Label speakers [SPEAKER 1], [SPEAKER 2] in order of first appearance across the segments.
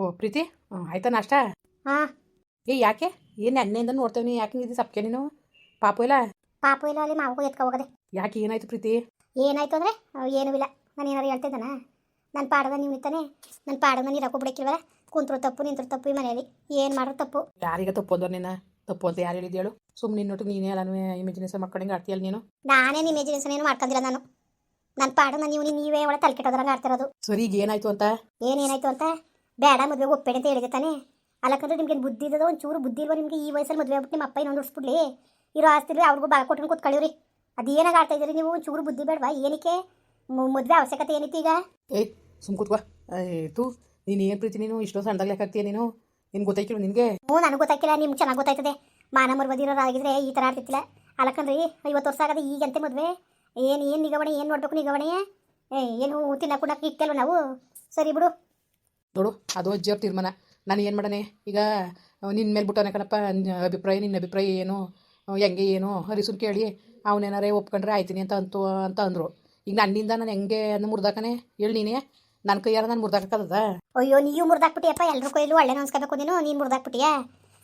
[SPEAKER 1] ಓ ಪ್ರೀತಿ? ಹ್ಞೂ ಆಯ್ತಾ ನಾಷ್ಟ?
[SPEAKER 2] ಹಾಂ.
[SPEAKER 1] ಏ ಯಾಕೆ? ಏನು ಎಣ್ಣೆಯಿಂದ ನೋಡ್ತೇವೆ ಯಾಕೆ ಇದು ಸಪ್ಕೆ ನೀನು? ಪಾಪು ಇಲ್ಲ?
[SPEAKER 2] ಪಾಪು ಇಲ್ಲ ಅಲ್ಲಿ ಮಾವು ಎತ್ಕೊ ಹೋಗದೆ.
[SPEAKER 1] ಯಾಕೆ ಏನಾಯ್ತು ಪ್ರೀತಿ?
[SPEAKER 2] ಏನಾಯ್ತು ಅಂದರೆ ಏನೂ ಇಲ್ಲ. ನಾನು ಏನಾರು ಹೇಳ್ತಿದ್ದಾನ? ನನ್ನ ಪಾಡದ ನೀವು ನಿಂತಾನೆ ನನ್ನ ಪಾಡದ ನೀರು ಹಾಕೊಬಿಡಕ್ಕಿಲ್ವಲ್ಲ ಕುಂತ್ರು ತಪ್ಪು ನಿಂತ್ರು ತಪ್ಪು ಈ ಮನೆಯಲ್ಲಿ. ಏನು ಮಾಡ್ರು ತಪ್ಪು?
[SPEAKER 1] ಯಾರಿಗ ತಪ್ಪು ಅಂದ್ರೆ ನಿನ್ನ ತಪ್ಪು ಅಂತ ಯಾರು ಹೇಳಿದ್ಯೇಳು ಸುಮ್ಮನೆ ನಿನ್ನೊಟ್ಟಿಗೆ ನೀನೇ ಅಲ್ಲ ಇಮೇಜಿನೇಷನ್ ಮಾಡ್ಕೊಂಡಂಗೆ ಆಡ್ತೀಯಲ್ಲ ನೀನು?
[SPEAKER 2] ನಾನೇನು ಇಮೇಜಿನೇಷನ್ ಏನು ಮಾಡ್ಕೊಂಡಿಲ್ಲ ನಾನು. ನನ್ನ ಪಾಡನ ನೀವು ನೀವೇ ಒಳ ತಲೆ ಕೆಟ್ಟೋದ್ರಂಗೆ ಆಡ್ತಿರೋದು.
[SPEAKER 1] ಸರಿ ಈಗ ಏನಾಯ್ತು ಅಂತ?
[SPEAKER 2] ಏನೇನಾಯ್ತು ಅಂತ? ಬೇಡ ಮದುವೆಗೆ ಒಪ್ಪೇಡಿ ಅಂತ ಹೇಳಿದೆ ತಾನೇ. ಅಲ್ಲಕಂದ್ರೆ ನಿಮ್ಗೆ ಬುದ್ಧಿ ಇದ್ದದ? ಚೂರು ಬುದ್ಧಿ ಇಲ್ವ ನಿಮಗೆ ಈ ವಯಸ್ಸಲ್ಲಿ ಮದುವೆ ಆಗ್ಬಿಟ್ಟು ನಿಮ್ಮ ಅಪ್ಪ ಇನ್ನೊಂದು ಉಡ್ಸ್ಬಿಡ್ಲಿ ಇರೋ ಆಸ್ತಿಲಿ ಅವ್ರಿಗೂ ಬಾಳ ಕೊಟ್ಕೊಂಡು ಕೂತ್ಕೊಳ್ಳಿವ್ರಿ. ಅದೇನಾಗ ಆಡ್ತಾ ಇದ್ದೀರಿ ನೀವು? ಚೂರು ಬುದ್ಧಿ ಬೇಡವಾ? ಏನಕ್ಕೆ? ಮದುವೆ ಅವಶ್ಯಕತೆ ಏನಿತ್ತು ಈಗ?
[SPEAKER 1] ಏಯ್ ಸುಮ್ ಕೂತ್ಕೋ. ಆಯ್ತು ನೀನು ಏನು ಪ್ರೀತಿ ನೀನು? ಇಷ್ಟೊಂದು ಸಣ್ಣದಾಗ ಲೆಕ್ಕಾಗ್ತೀಯ ನೀನು? ನಿನ್ಗೆ ಗೊತ್ತಾಯ್ತಿಲ್ಲ ನಿನಗೆ?
[SPEAKER 2] ಹ್ಞೂ ನನಗೆ ಗೊತ್ತಾಯ್ತಿಲ್ಲ ನಿಮ್ಗೆ ಚೆನ್ನಾಗಿ ಗೊತ್ತಾಯ್ತದೆ. ಮಾನ ಮರ್ವದಿರೋರಾಗಿದ್ರೆ ಈ ಥರ ಆಡ್ತಿತ್ತಿಲ್ಲ ಅಲ್ಲಕಂದ್ರಿ ಐವತ್ತು ವರ್ಷ ಆಗದೆ ಈಗಂತೆ ಮದುವೆ? ಏನು ಏನು ನಿಗವಣೆ ಏನು ನೋಡಬೇಕು ನಿಗವಣೆ? ಏ ಏನು ತಿನ್ನಕ್ಕೆ ಕುಡಕ್ಕೆ ಇಟ್ಟಲ್ವ ನಾವು? ಸರಿ ಬಿಡು.
[SPEAKER 1] ನೋಡು, ಅದು ಅಜ್ಜಿಯವ್ರ ತೀರ್ಮಾನ. ನಾನು ಏನು ಮಾಡನೆ ಈಗ ನಿನ್ನ ಮೇಲೆ ಬಿಟ್ಟವನೆ ಕಣಪ್ಪ ಅಭಿಪ್ರಾಯ ನಿನ್ನ ಅಭಿಪ್ರಾಯ ಏನು? ಹೆಂಗೆ ಏನು? ಹರಿಸುನ್ ಕೇಳಿ ಅವನೇನಾರೇ ಒಪ್ಕೊಂಡ್ರೆ ಆಯ್ತೀನಿ ಅಂತ ಅಂತು, ಅಂತ ಅಂದರು. ಈಗ ನನ್ನಿಂದ ನಾನು ಹೆಂಗೆ ಅನ್ನ ಮುರ್ದಾಕನೆ ಹೇಳಿ ನೀನೇ. ನನ್ನ ಕೈಯಾರ ನಾನು ಮುರ್ದಾಕದ
[SPEAKER 2] ಅಯ್ಯೋ ನೀವು ಮುರ್ದಾಕ್ಬಿಟ್ಟಿಯಪ್ಪ ಎಲ್ಲರೂ ಕೈಲೂ ಒಳ್ಳೆ ಅನ್ಸ್ಕೋಬೇಕು ನೀನು ನೀನು ಮುರ್ದಾಕ್ಬಿಟ್ಟಿಯ?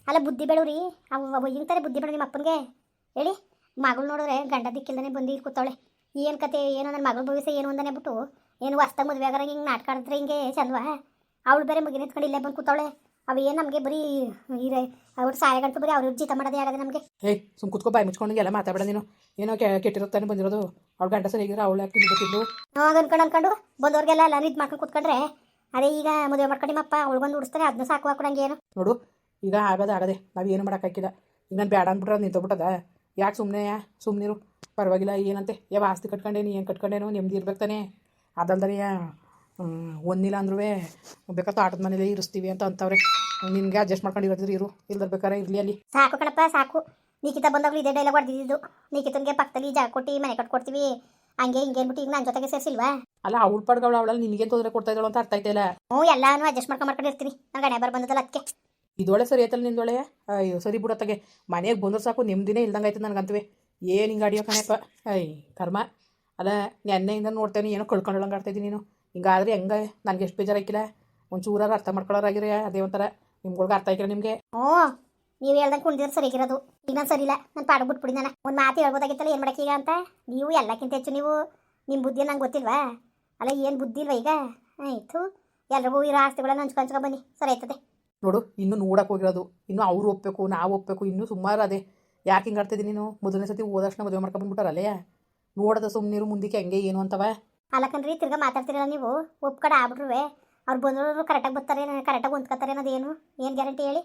[SPEAKER 2] ಅಲ್ಲ, ಬುದ್ಧಿ ಬೇಡವ್ರಿ ಅವು ಇಂತಾರೆ ಬುದ್ಧಿ ಬೇಡ ನಿಮ್ಮ ಅಪ್ಪನಿಗೆ. ಹೇಳಿ, ಮಗಳು ನೋಡಿದ್ರೆ ಗಂಡ ದಿಕ್ಕಿಲ್ದೇ ಬಂದು ಇಲ್ಲಿ ಕೂತಾಳೆ ಏನು ಕತೆ, ಏನು ನನ್ನ ಮಗಳ ಭವಿಷ್ಯ ಏನು ಅಂತಾನೆ ಬಿಟ್ಟು, ಏನು ಹೊಸ್ದಾಗ ಮದುವೆ ಆಗಾರ ಹಿಂಗೆ ನಾಟಕ ಆಡಿದ್ರೆ ಹಿಂಗೆ ಚಂದವಾ? ಅವಳು ಬೇರೆ ಮಗಿನ ಎತ್ಕೊಂಡು ಇಲ್ಲೇ ಬಂದು ಕೂತಾವಳೆ. ಅವು ಏನು ನಮಗೆ ಬರೀ ಇರೇ ಅವ್ರ ಸಾಯ ಗಂಟು ಬರೀ ಅವ್ರ ಜೀತ ಮಾಡೋದೇ ಆಗದೆ ನಮಗೆ.
[SPEAKER 1] ಹೇ ಸುಮ್ ಕುತ್ಕೋ ಬಾಯಿ ಮುಚ್ಕೊಂಡು ಎಲ್ಲ ಮಾತಾಡ ನೀನು. ಏನೋ ಕೆಟ್ಟಿರುತ್ತಾನೆ ಬಂದಿರೋದು. ಅವ್ಳ ಗಂಡ ಇದ್ರೆ ಅವಳು ಯಾಕೆ ಬಿಟ್ಟಿದ್ದು
[SPEAKER 2] ಅವಾಗ ಅನ್ಕೊಂಡು ಅನ್ಕೊಂಡು. ಬಂದವ್ರಿಗೆಲ್ಲ ಎಲ್ಲ ಇದು ಮಾಡ್ಕೊಂಡು ಕೂತ್ಕೊಂಡ್ರೆ. ಅದೇ ಈಗ ಮದುವೆ ಅವ್ಳು ಬಂದು ಉಡಿಸ್ತಾರೆ ಅದನ್ನ ಸಾಕು ಹಾಕೊಡಂಗೆ ಏನು.
[SPEAKER 1] ನೋಡು ಈಗ ಆಗದೆ ಆಗದೆ ನಾವು ಏನು ಮಾಡೋಕ್ಕಾಗಿಲ್ಲ ಈಗ ನಾನು ಬೇಡ ಅಂದ್ಬಿಟ್ರೆ ನಿಂತೋಗ್ಬಿಟ್ಟದ ಯಾಕೆ ಸುಮ್ಮನೆ ಸುಮ್ಮನಿರು ಪರವಾಗಿಲ್ಲ ಏನಂತೆ? ಯಾವ ಆಸ್ತಿ ಕಟ್ಕೊಂಡೇನು ಏನು ಕಟ್ಕೊಂಡೇನು? ನೆಮ್ಮದಿ ಇರ್ಬೇಕು ತಾನೇ. ಅದಲ್ದನೆ ಒಂದಿಲ್ಲ ಅಂದ್ರೂ ಬೇಕಾದ ಆಟದ ಮನೇಲಿ ಇರಿಸ್ತೀವಿ ಅಂತ ಅಂತವ್ರೆ. ನಿನಗೆ ಅಡ್ಜಸ್ಟ್ ಮಾಡ್ಕೊಂಡು ಇರ್ತಿದ್ರು ಇರು. ಇಲ್ದರ್ ಬೇಕಾರೆ ಇರಲಿ ಅಲ್ಲಿ.
[SPEAKER 2] ಸಾಕು ಕಣಪ್ಪ ಸಾಕು. ನೀಕಿತ ಬಂದಾಗಲೂ ಇದೇ ಡೈಲಾಗ್ ಹೊಡೆದಿದ್ದು ನೀಕಿತನ್ಗೆ ಪಕ್ಕದಲ್ಲಿ ಜಾಗ ಕೊಟ್ಟು ಮನೆ ಕಟ್ಕೊಡ್ತೀವಿ. ಹಂಗೆ ಹಿಂಗೆ ಅಂದ್ಬಿಟ್ಟು ಈಗ ನನ್ನ ಜೊತೆಗೆ ಸೇರಿಸಿಲ್ವಾ?
[SPEAKER 1] ಅಲ್ಲ ಅವಳು ಪಡ್ಗಳು ಅವಳಲ್ಲಿ ನಿನಗೆ ತೊಂದರೆ ಕೊಡ್ತಾ ಇದ್ದಾಳು ಅಂತ ಅರ್ಥ ಇಲ್ಲ
[SPEAKER 2] ಹ್ಞೂ ಎಲ್ಲಾನು ಅಡ್ಜಸ್ಟ್ ಮಾಡ್ಕೊಂಡು ಇರ್ತೀನಿ. ನನ್ನ ಗಣೆ ಬರ್ ಬಂದದಲ್ಲ ಅದಕ್ಕೆ
[SPEAKER 1] ಇದೊಳೆ ಸರಿ ಆಯ್ತಲ್ಲ ನಿಂದೊಳೆ ಅಯ್ಯೋ ಸರಿ ಬಿಡತ್ತಾಗೆ ಮನೆಗೆ ಬಂದ್ರೆ ಸಾಕು ನೆಮ್ಮದಿನೇ ಇಲ್ದಂಗೆ ಆಯ್ತು ನನಗಂತವೆ ಏನು ಹಿಂಗೆ ಅಡಿಯೋ ಕಣಪ್ಪ? ಅಯ್ಯ ಕರ್ಮ. ಅಲ್ಲ ನೆನ್ನೆಯಿಂದ ನೋಡ್ತೇನೆ ಏನೋ ಕಳ್ಕೊಂಡೊಳಂಗೆ ಆಡ್ತಾಯಿದ್ದೀನಿ ನೀನು. ಹಿಂಗಾದ್ರೆ ಹೆಂಗೆ? ನನಗೆ ಎಷ್ಟು ಬೇಜಾರಾಗಿಲ್ಲ ಒಂಚೂರಾರು ಅರ್ಥ ಮಾಡ್ಕೊಳ್ಳೋರಾಗಿರಿ ಅದೇ ಒಂಥರ ನಿಮ್ಗಳ್ಗೆ ಅರ್ಥ ಆಗಿರ ನಿಮಗೆ.
[SPEAKER 2] ಹ್ಞೂ ನೀವು ಹೇಳ್ದಂಗೆ ಕುಣಿದ್ರೆ ಸರಿಗಿರೋದು ಈಗ ನಾನು ಸರಿಯಿಲ್ಲ ನಾನು ಪಾಡು ಬಿಟ್ಬಿಡಿ ನಾನು. ಒಂದು ಮಾತು ಹೇಳ್ಬೋದಾಗಿತ್ತಲ್ಲ ಏನು ಮಾಡಕ್ಕೆ ಈಗ ಅಂತ? ನೀವು ಎಲ್ಲಕ್ಕಿಂತ ಹೆಚ್ಚು ನೀವು ನಿಮ್ಮ ಬುದ್ಧಿ ನಂಗೆ ಗೊತ್ತಿಲ್ವಾ? ಅಲ್ಲ ಏನು ಬುದ್ಧಿ ಇಲ್ವಾ ಈಗ? ಆಯಿತು ಎಲ್ರಿಗೂ ಇರೋ ಆಸ್ತಿಗಳನ್ನು ಹಂಚ್ಕೊ ಹಂಚ್ಕೊ ಬನ್ನಿ. ಸರಿ ಆಯ್ತದೆ.
[SPEAKER 1] ನೋಡು ಇನ್ನೂ ನೋಡಕ್ಕೆ ಹೋಗಿರೋದು. ಇನ್ನೂ ಅವ್ರು ಒಪ್ಪಬೇಕು ನಾವು ಒಪ್ಪಬೇಕು ಇನ್ನೂ ಸುಮಾರು ಅದೇ. ಯಾಕೆ ಹಿಂಗೆ ಆಡ್ತಿದ್ದೀನಿ ನೀನು? ಮೊದಲನೇ ಸತಿ ಹೋದಷ್ಟು ಮದುವೆ ಮಾಡ್ಕೊಂಡ್ಬಂದ್ಬಿಟ್ಟಾರಲ್ಲೇ ನೋಡದ ಸುಮ್ಮನಿರು ಮುಂದಕ್ಕೆ ಹೆಂಗೆ ಏನು ಅಂತವ?
[SPEAKER 2] ಅಲ್ಲಕಂದ್ರಿ ತಿರ್ಗಾ ಮಾತಾಡ್ತಿರಲ್ಲ ನೀವು? ಒಪ್ಕಡೆ ಆಗ್ಬಿಟ್ರುವೆ. ಅವ್ರು ಬಂದವರು ಕರೆಕ್ಟಾಗಿ ಬರ್ತಾರೆ ಕರೆಕ್ಟಾಗಿ ಹೊಂದ್ಕೊತಾರೆ ಅನ್ನೋದೇನು ಏನು? ಗ್ಯಾರಂಟಿ ಹೇಳಿ?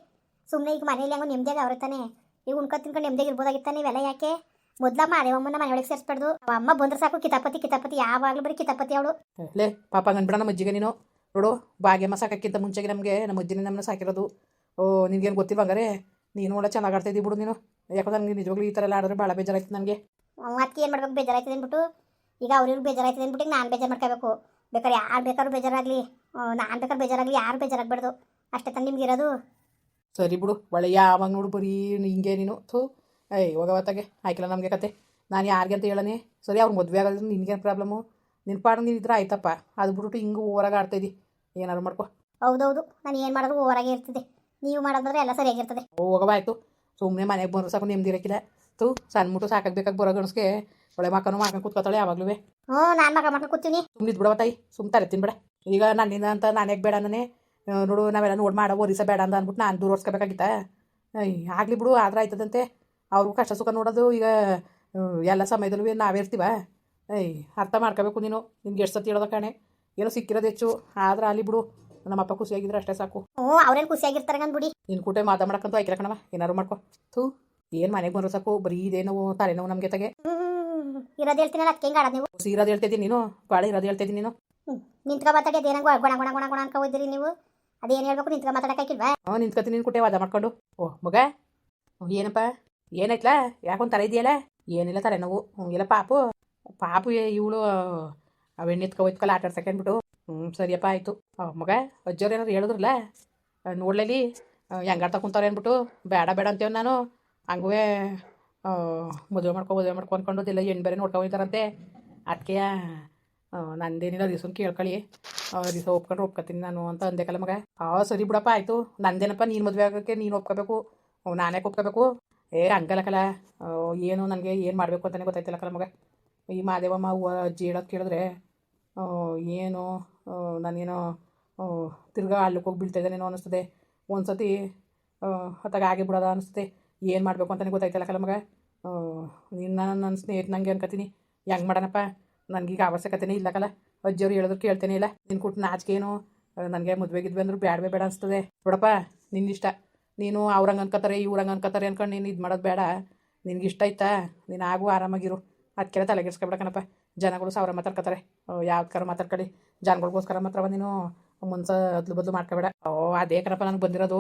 [SPEAKER 2] ಸುಮ್ಮನೆ ಈಗ ಮನೇಲಿ ಹೆಂಗೋ ನೆಮ್ಮದಿಯಾಗಿ ಅವ್ರತಾನೆ ಈಗ ಉಣ್ಕೊ ತಿನ್ಕೊಂಡು ನೆಮ್ಮದಿಯಾಗಿ ಇರ್ಬೋದಾಗಿತ್ತಾನೆ ನೀವೆಲ್ಲ ಯಾಕೆ? ಮೊದ್ಲ ಮಾದೇವಮ್ಮನ ಮನೆಯೊಳಗೆ ಸೇರಿಸ್ಬಾರ್ದು. ಅಮ್ಮ ಬಂದ್ರೆ ಸಾಕು ಕಿತಾಪತಿ ಕಿತಾಪತಿ ಯಾವಾಗಲೂ ಬರೀ ಕಿತಾಪತಿ ಅವಳು.
[SPEAKER 1] ಲೇ ಪಾಪ ಅಂದ್ಬಿಡ ನಮ್ಮ ಅಜ್ಜಿಗೆ ನೀನು. ನೋಡು ಭಾಗ್ಯಮ್ಮ ಸಾಕಕ್ಕಿಂತ ಮುಂಚೆಗೆ ನಮಗೆ ನಮ್ಮ ಅಜ್ಜಿನೇ ನಮ್ಮನ್ನ ಸಾಕಿರೋದು. ಓ ನಿನ್ಗೇನು ಗೊತ್ತಿಲ್ಲ ಹಂಗಾರೆ? ನೀನು ನೋಡ ಚೆನ್ನಾಗಿ ಆಡ್ತಾ ಬಿಡು ನೀನು. ಯಾಕಂದ್ರೆ ನನಗೆ ನಿಜವಾಗ್ಲೂ ಈ ಥರ ಎಲ್ಲ ಆಡಿದ್ರೆ ಭಾಳ ಬೇಜಾರಾಯ್ತು ನನಗೆ.
[SPEAKER 2] ಅದಕ್ಕೆ ಏನು ಮಾಡ್ಬೇಕು? ಬೇಜಾರಾಯ್ತದೆ ಅಂದ್ಬಿಟ್ಟು ಈಗ ಅವ್ರಿವ್ರು ಬೇಜಾರಾಯ್ತದೆ ಅಂದ್ಬಿಟ್ಟು ನಾನು ಬೇಜಾರು ಮಾಡ್ಕೋಬೇಕು. ಬೇಕಾದ್ರೆ ಯಾರು ಬೇಕಾದ್ರೂ ಬೇಜಾರಾಗಲಿ. ನಾನು ಬೇಕಾದ್ರೆ ಬೇಜಾರಾಗಲಿ ಯಾರು ಬೇಜಾರಾಗಬಾರ್ದು. ಅಷ್ಟೇ ತಂದು ನಿಮ್ಗೆ ಇರೋದು.
[SPEAKER 1] ಸರಿ ಬಿಡು ಒಳ್ಳೆ ಯಾವಾಗ ನೋಡು ಬರೀ ಹಿಂಗೆ ನೀನು. ಥೂ. ಏಯ್ ಹೋಗವತ್ತಾಗೆ ಆಯ್ಕಿಲ್ಲ ನಮಗೆ ಕತೆ. ನಾನು ಯಾರಿಗೆ ಅಂತ ಹೇಳನೆ? ಸರಿ ಅವ್ರು ಮದುವೆ ಆಗೋದ್ರೆ ನಿನ್ಗೇನು ಪ್ರಾಬ್ಲಮ್ಮು ನಿನ್ನ ಪಾಡು ನೀನು ಇದ್ರೆ ಆಯ್ತಪ್ಪ. ಅದು ಬಿಟ್ಬಿಟ್ಟು ಹಿಂಗೆ ಓರಾಗ ಆಡ್ತಾಯಿದ್ದಿ ಏನಾದ್ರು ಮಾಡ್ಕೊ.
[SPEAKER 2] ಹೌದೌದು ನಾನು ಏನು ಮಾಡೋದು ಓವರಾಗಿ ಇರ್ತದೆ. ನೀವು ಮಾಡೋದಾದ್ರೆ ಎಲ್ಲ ಸರಿಯಾಗಿರ್ತದೆ.
[SPEAKER 1] ಹೋಗವ ಆಯಿತು ಸುಮ್ಮನೆ ಮನೆಗೆ ಬಂದ್ರೆ ಸಾಕು ನೆಮ್ಮದಿ ಇರೋಕ್ಕಿಲ್ಲ ತು ಸಣ್ಣ ಮುಟ್ಟು ಸಾಕಾಗಬೇಕಾಗಿ ಬರೋ ಗಣಸ್ಗೆ ಒಳ್ಳೆ ಮಕ್ಕನು ಮಾಡ್ಕೊಂಡು ಕೂತ್ಕೊತಾಳೆ ಯಾವಾಗ್ಲೂ.
[SPEAKER 2] ಹ್ಞೂ ನಾನು ಮಗ ಮಾಡ್ಕೊಂಡು ಕೂತೀನಿ.
[SPEAKER 1] ಸುಮ್ಮನೆ ಬಿಡವ ತಾಯಿ ಸುಮ್ತಾರೆ ತಿನ್ಬೇಡ ಈಗ ನನ್ನಿಂದ ಅಂತ ನಾನು ಯಾಕೆ ಬೇಡ ನಾನೇ? ನೋಡು ನಾವೆಲ್ಲ ನೋಡಿ ಮಾಡ ಓರಿಸ ಬೇಡ ಅಂತ ಅಂದ್ಬಿಟ್ಟು ನಾನು ದೂರ ಓಡಿಸ್ಕೋಬೇಕಾಗಿತ್ತ? ಆಗಲಿ ಬಿಡು ಆದ್ರೆ ಆಯ್ತದಂತೆ. ಅವ್ರಿಗೂ ಕಷ್ಟ ಸುಖ ನೋಡೋದು ಈಗ ಎಲ್ಲ ಸಮಯದಲ್ಲೂ ನಾವೇ ಇರ್ತೀವ? ಏಯ್ ಅರ್ಥ ಮಾಡ್ಕೋಬೇಕು ನೀನು. ನಿನ್ಗೆ ಎಷ್ಟು ಸತಿ ಹೇಳೋದ ಕಾಣೆ. ಏನೋ ಸಿಕ್ಕಿರೋದು ಹೆಚ್ಚು. ಆದ್ರೆ ಅಲ್ಲಿ ಬಿಡು. ನಮ್ಮಪ್ಪ ಖುಷಿಯಾಗಿದ್ರೆ ಅಷ್ಟೇ ಸಾಕು.
[SPEAKER 2] ಹ್ಞೂ ಅವ್ರೇನು ಖುಷಿಯಾಗಿರ್ತಾರೆ ಅಂದ್ಬಿಡಿ.
[SPEAKER 1] ನಿನ್ನ ಕೂಟೆ ಮಾತಾಡಕ್ಕಂತೂ ಆಯ್ಕೆ ಕಣವ ಏನಾರು ಮಾಡ್ಕೊ. ಥೂ. ಏನು ಮನೆಗೆ ಬಂದ್ರೆ ಸಾಕು ಬರೀ ಇದೇನೋ ತಲೆನೋವು ನಮಗೆ ತಗೆ.
[SPEAKER 2] ಇರೋದು ಹೇಳ್ತೀನಲ್ಲ ಅದಕ್ಕೆ ಹೆಂಗೆ ನೀವು?
[SPEAKER 1] ಸೀರೋದು ಹೇಳ್ತಿದ್ದೀನಿ ನೀನು ಬಾಳೆ ಇರೋದು ಹೇಳ್ತಿದ್ದೀನಿ ನೀನು.
[SPEAKER 2] ನಿಂತ್ಕೊ ಮಾತಾಡಿ ಏನಂಗೋ ಗುಣ ಗುಣ ಗುಣ ಗುಣ ಅನ್ಕೊ ಹೋದ್ರಿ ನೀವು. ಅದೇನು ಹೇಳ್ಬೇಕು ನಿಂತ್ಕೊ ಮಾತಾಡಕ್ಕಾಗಿಲ್ವಾ
[SPEAKER 1] ಹ್ಞೂ ನಿಂತ್ಕೊತೀನಿ ನೀನು ಕುಟೆ ವಾದ ಮಾಡ್ಕೊಂಡು. ಓ ಮಗ ಏನಪ್ಪ? ಏನಾಯ್ತಲ್ಲ ಯಾಕೊಂದು ತಲೆ ಇದೆಯಲ್ಲ? ಏನಿಲ್ಲ ತಲೆನೋವು ನೋವು. ಇಲ್ಲ ಪಾಪು. ಪಾಪು ಇವಳು ಅವೆಣ್ಣೆ ಎತ್ಕೊ ಹೋಯ್ತಕಲ್ಲ ಆಟ ಆಡ್ಸಕ್ಕೆ ಅಂದ್ಬಿಟ್ಟು. ಹ್ಞೂ ಸರಿಯಪ್ಪ ಆಯಿತು. ಮಗ ಅಜ್ಜವ್ರು ಏನಾದ್ರು ಹೇಳಿದ್ರಲ್ಲ? ನೋಡ್ಲಲ್ಲಿ ಹೆಂಗಾಡ್ತಾ ಕುಂತವ್ರೆ ಅಂದ್ಬಿಟ್ಟು. ಬೇಡ ಬೇಡ ಅಂತೇವ್ ನಾನು? ಹಂಗೂ ಮದುವೆ ಮಾಡ್ಕೊ ಮದುವೆ ಮಾಡ್ಕೊ ಅಂದ್ಕೊಂಡು ಎಣ್ಣೆ ಹೆಣ್ಣು ಬೇರೆ ನೋಡ್ಕೊ ಹೋಯ್ತಾರಂತೆ ಅದಕ್ಕೆ ನಂದೇನಿಲ್ಲ ದಿವಸ ಕೇಳ್ಕೊಳ್ಳಿ ದಿವಸ ಒಪ್ಕೊಂಡು ಒಪ್ಕೊತೀನಿ ನಾನು ಅಂತ ಅಂದೆ ಕಲ ಮಗ. ಆ, ಸರಿ ಬಿಡಪ್ಪ, ಆಯಿತು. ನಂದೇನಪ್ಪ, ನೀನು ಮದುವೆ ಆಗೋಕ್ಕೆ ನೀನು ಒಪ್ಕೋಬೇಕು. ನಾನೇ ಒಪ್ಕೋಬೇಕು? ಏ, ಹಂಗಲ್ಲ ಕಲ ಏನು ನನಗೆ ಏನು ಮಾಡಬೇಕು ಅಂತಲೇ ಗೊತ್ತಾಯ್ತಲ್ಲ ಕಲ ಮಗ. ಈ ಮಾದೇವಮ್ಮ ಅಜ್ಜಿ ಹೇಳೋದು ಕೇಳಿದ್ರೆ ಏನು ನಾನೇನು ತಿರ್ಗಾ ಹೋಗಿ ಬೀಳ್ತಾ ಇದ್ದಾನೇನೋ ಅನ್ನಿಸ್ತದೆ ಒಂದು ಸತಿ ಹೊತ್ತಾಗ ಆಗಿ ಬಿಡೋದ ಅನಿಸ್ತದೆ. ಏನು ಮಾಡಬೇಕು ಅಂತಲೇ ಗೊತ್ತಾಯ್ತಲ್ಲ ಕಲ ಮಗ? ನಿನ್ನ ನಾನು ನನ್ನ ಸ್ನೇಹಿತ ನಂಗೆ ಅನ್ಕೋತೀನಿ ಹೆಂಗೆ ಮಾಡೋಣಪ್ಪ ನನಗೀಗ ಅವಶ್ಯಕತೆನೇ ಇಲ್ಲ ಕಲ ಅಜ್ಜಿಯವ್ರು ಹೇಳಿದ್ರು ಕೇಳ್ತೇನೆ ಇಲ್ಲ. ನಿನ್ನ ಕೊಟ್ಟು ನಾಚಿಕೇನು ನನಗೆ ಮದುವೆ ಗಿದ್ವೆ ಅಂದ್ರು ಬೇಡವೇ ಬೇಡ ಅನಿಸ್ತದೆ. ನೋಡಪ್ಪ, ನಿನ್ನಿಷ್ಟ. ನೀನು ಅವ್ರಂಗೆ ಅನ್ಕೋತಾರೆ ಇವ್ರಂಗೆ ಅನ್ಕೋತಾರೆ ಅನ್ಕೊಂಡು ನೀನು ಇದು ಮಾಡೋದು ಬೇಡ. ನಿನಗೆ ಇಷ್ಟ ಆಯ್ತಾ? ನೀನು ಆಗು ಆರಾಮಾಗಿರು. ಅದಕ್ಕೆಲ್ಲ ತಲೆಗೆಡ್ಸ್ಕೊಬೇಡ ಕಣಪ್ಪ. ಜನಗಳು ಸಾವಿರ ಮಾತಾಡ್ಕೊತಾರೆ ಯಾವ್ದಕ್ಕಾರ ಮಾತಾಡ್ಕೊಳ್ಳಿ. ಜನಗಳಿಗೋಸ್ಕರ ಮಾತ್ರ ನೀನು ಮುನ್ಸ ಅದ್ಲು ಬದಲು ಮಾಡ್ಕೋಬೇಡ. ಓ, ಅದೇ ಕಣಪ್ಪ ನನಗೆ ಬಂದಿರೋದು.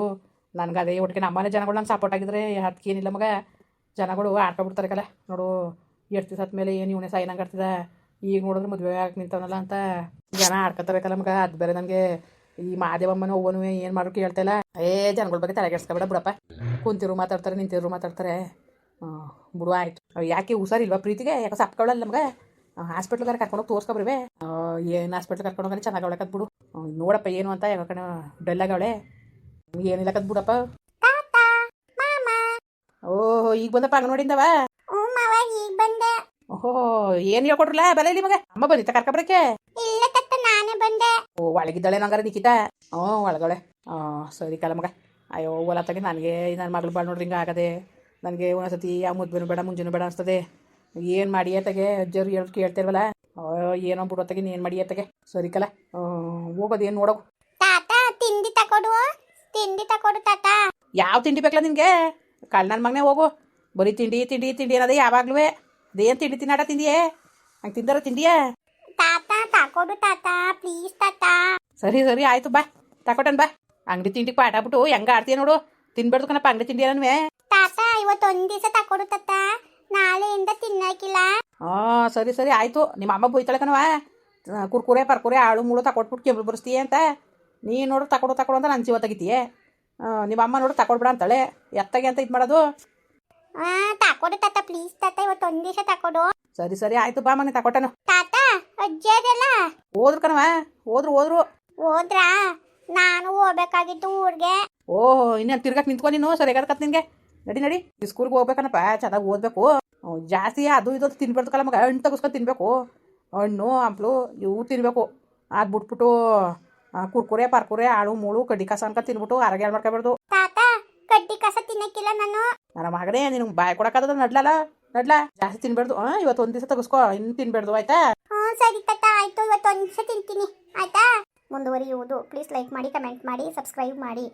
[SPEAKER 1] ನನಗೆ ಅದೇ ಒಟ್ಟಿಗೆ ನಮ್ಮನೆ ಜನಗಳು ನಾನು ಸಪೋರ್ಟ್ ಆಗಿದ್ರೆ ಅದಕ್ಕೇನಿಲ್ಲ ಮಗ. ಜನಗಳು ಆಡ್ಕೊಬಿಡ್ತಾರೆ ಕಲೆ. ನೋಡು, ಎಷ್ಟು ದಿವಸ ಆದ್ಮೇಲೆ ಏನು ಇವನೇ ಸೈನ್ ಆಡ್ತಿದ ಈಗ ನೋಡಿದ್ರೆ ಮದುವೆ ಆಗಿ ನಿಂತವನಲ್ಲ ಅಂತ. ಜನ ಆಡ್ಕೊತಾಬೇಕಲ್ಲ ಮಗ. ಅದು ಬೇರೆ ನನಗೆ. ಈ ಮಾದೇವಮ್ಮನ ಹೋಗೋನು ಏನು ಮಾಡೋಕೆ ಹೇಳ್ತಾಯಿಲ್ಲ ಏ, ಜನಗಳ ಬಗ್ಗೆ ತಲೆಗೆಡ್ಸ್ಕೊಬೇಡ ಬಿಡಪ್ಪ. ಕುಂತಿರು ಮಾತಾಡ್ತಾರೆ, ನಿಂತಿರು ಮಾತಾಡ್ತಾರೆ. ಬಿಡು, ಆಯ್ತು. ಯಾಕೆ ಹುಷಾರಿಲ್ವಾ ಪ್ರೀತಿಗೆ? ಯಾಕೆ ಸಪ್ಕೊಳ್ಳಲ್ಲ ನಮ್ಗೆ ಹಾಸ್ಪಿಟ್ಲ್ಗಾರ ಕರ್ಕೊಂಡೋಗಿ ತೋರ್ಸ್ಕೊಬ್ರಿವೆ. ಏನು ಹಾಸ್ಪಿಟ್ಲ್ ಕರ್ಕೊಂಡೋಗಿ ಚೆನ್ನಾಗಿ ಅವಳಕತ್ ಬಿಡು ನೋಡಪ್ಪ ಏನು ಅಂತ ಯಾಕಂದ್ರೆ ಡಲ್ಲಾಗವಳೆ ಏನಿಲ್ಲಕತ್ ಬಿಡಪ್ಪ
[SPEAKER 2] ಕದ್ ಬಿಡಪ್ಪ.
[SPEAKER 1] ಓಹ್ ಈಗ ಬಂದಪ್ಪ ಅಂಗನವಾಡಿಂದವ ಓಹೋ ಏನು ಹೇಳ್ಕೊಡ್ರಲ್ಲ ಬಲ ಇಲ್ಲಿ ಮಗ. ಅಮ್ಮ ಬಂದಿತ್ತ ಕರ್ಕೊಬ್ರಕ್ಕೆ?
[SPEAKER 2] ಇಲ್ಲ ತತ್ತ ನಾನೇ ಬಂದೆ.
[SPEAKER 1] ಓ ಒಳಗಿದ್ದಾಳೆ ನಂಗಾರ ನಿಖಿತ? ಹ್ಞೂ ಒಳಗಳೆ. ಹಾಂ ಸರಿ ಕಲ ಮಗ. ಅಯ್ಯೋ ತಗಿ ನನಗೆ ನನ್ನ ಮಗಳು ಬಾಳ ನೋಡ್ರಿ ಹಿಂಗೆ ಆಗದೆ ನನಗೆ ಒಂದೊಂದ್ಸತಿ ಆ ಮುದ್ಬೇನು ಬೇಡ ಮುಂಜಾನೆ ಬೇಡ ಅನ್ಸ್ತದೆ. ಏನು ಮಾಡಿ ಅತ್ತಗೆ? ಅಜ್ಜರು ಹೇಳಿ ಕೇಳ್ತಿರ್ವಲ್ಲ. ಏನೋ ಬಿಡು ನೀನ್ ಏನು ಮಾಡಿ ಅತ್ತಗೆ? ಸರಿ ಕಲ. ಹೋಗೋದು ಏನು ನೋಡೋಕು.
[SPEAKER 2] ತಿಂಡಿ ತಕೊಡು ತಾತ.
[SPEAKER 1] ಯಾವ ತಿಂಡಿ ಬೇಕಲ್ಲ ನಿಮಗೆ ಕಳ್ ನನ್ನ ಮಗನೇ ಹೋಗು. ಬರೀ ತಿಂಡಿ ತಿಂಡಿ ತಿಂಡಿ ಅನ್ನೋದೇ ಯಾವಾಗ್ಲೂ ಅದೇನು ತಿಂಡಿ ತಿನ್ನಾಟ ತಿಂದಿಯೇ? ಹಂಗೆ ತಿಂದಾರ ತಿಂದಿಯೇ
[SPEAKER 2] ತಾತ ತಕೊಡು ತಾತ ಪ್ಲೀಸ್ ತಾತ.
[SPEAKER 1] ಸರಿ ಸರಿ ಆಯ್ತು ಬಾ. ತಕೊಟನ್ ಬಾ. ಅಂಗಡಿ ತಿಂಡಿ ಪಾಠ ಬಿಟ್ಟು ಹೆಂಗ ಆಡ್ತೀಯ ನೋಡು. ತಿನ್ಬೇಡ್ದು ಕಣಪ್ಪ ಅಂಗಡಿ ತಿಂಡಿ ಏನನ್ವೇ
[SPEAKER 2] ತಾತ ಇವತ್ತೊಂದ್ ದಿವಸ ತಕೊಡು ತಾತ. ನಾಳೆಯಿಂದ ತಿನ್ನಾಕಿಲ್ಲ.
[SPEAKER 1] ಹಾಂ ಸರಿ ಸರಿ ಆಯ್ತು. ನಿಮ್ಮ ಅಮ್ಮ ಬೈತಾಳೆ ಕಣವ ಕುರ್ಕುರೆ ಪರ್ಕುರೆ ಆಳು ಮುಳು ತಕೊಟ್ಬಿಟ್ಟು ಕೆಂಪು ಬರ್ಸ್ತೀಯ ಅಂತ. ನೀನು ನೋಡು ತಕೊಡು ತಕೊಡು ಅಂತ ನನ್ನ ಜೀವ ತೆಗಿತೀಯೇ? ನಿಮ್ಮ ಅಮ್ಮ ನೋಡು ತಕೊಡ್ಬೇಡ ಅಂತಾಳೆ. ಎತ್ತಾಗೆ ಅಂತ ಇದು ಮಾಡೋದು.
[SPEAKER 2] ಆ ತಕೊಡು ತಾತ ಪ್ಲೀಸ್ ತಾತ ಇವತ್ತೊಂದ್ ದಿವಸ ತಕೊಡು.
[SPEAKER 1] ಸರಿ ಸರಿ ಆಯ್ತು ಬಾ ಮನೆ ತಕೊಟ್ಟನು.
[SPEAKER 2] ತಾತ ಅಜ್ಜಿ ಅದೆಲ್ಲ
[SPEAKER 1] ಹೋದ್ರು ಕಣವ ಹೋದ್ರು ಹೋದ್ರು.
[SPEAKER 2] ಹೋದ್ರಾ? ನಾನು ಹೋಗ್ಬೇಕಾಗಿತ್ತು ಊರ್ಗೆ.
[SPEAKER 1] ಓಹೋ ಇನ್ನೇನು ತಿರ್ಗಕ್ಕೆ ನಿಂತ್ಕೊ ನೀನು ಸರಿಯಾಗತ್ ನಿನಗೆ. ನಡಿ ನಡಿ ಸ್ಕೂಲ್ಗೆ ಹೋಗ್ಬೇಕನಪ್ಪ ಚೆನ್ನಾಗಿ ಓದ್ಬೇಕು. ಜಾಸ್ತಿ ಅದು ಇದು ತಿನ್ಬಾರ್ದು ಕಲ ಮಗ ಹಣ್ಣು ತಗಸ್ಕೊಂಡು ತಿನ್ಬೇಕು. ಹಣ್ಣು ಹಂಪ್ಲು ಇವು ತಿನ್ಬೇಕು. ಅದು ಬಿಟ್ಬಿಟ್ಟು ಕುರ್ಕುರೆ ಪರ್ಕುರೆ ಆಳು ಮೂಳು ಕಡ್ಡಿ ಕಸ ಅನ್ಕ ತಿನ್ಬಿಟ್ಟು ಆರೋಗ್ಯ ಮಾಡ್ಕೋಬಾರ್ದು
[SPEAKER 2] ತಾತ ಕಡ್ಡಿ ಕಸ ತಿನ್ನಕ್ಕಿಲ್ಲ ನಾನು.
[SPEAKER 1] ನನ್ನ ಮಗನೇ ನಿನ್ ಬಾಯ್ ಕೊಡಕ್ಕಾದ ನಡ್ಲಲ್ಲ ನಡ್ಲ? ಜಾಸ್ತಿ ತಿನ್ಬಾರ್ದು ಹಾ ಇವತ್ತು ಒಂದು ದಿವಸ ತಗಸ್ಕೊ ಇನ್ ತಿನ್ಬಾರ್ದು ಆಯ್ತಾ?
[SPEAKER 2] ಹ್ಞೂ ಸರಿ ತಾತ ಆಯ್ತು ಇವತ್ತೊಂದ್ ದಿವಸ ತಿಂತೀನಿ. ಆಯ್ತಾ? ಮುಂದುವರಿಯುವುದು. ಪ್ಲೀಸ್ ಲೈಕ್ ಮಾಡಿ ಕಮೆಂಟ್ ಮಾಡಿ ಸಬ್ಸ್ಕ್ರೈಬ್ ಮಾಡಿ.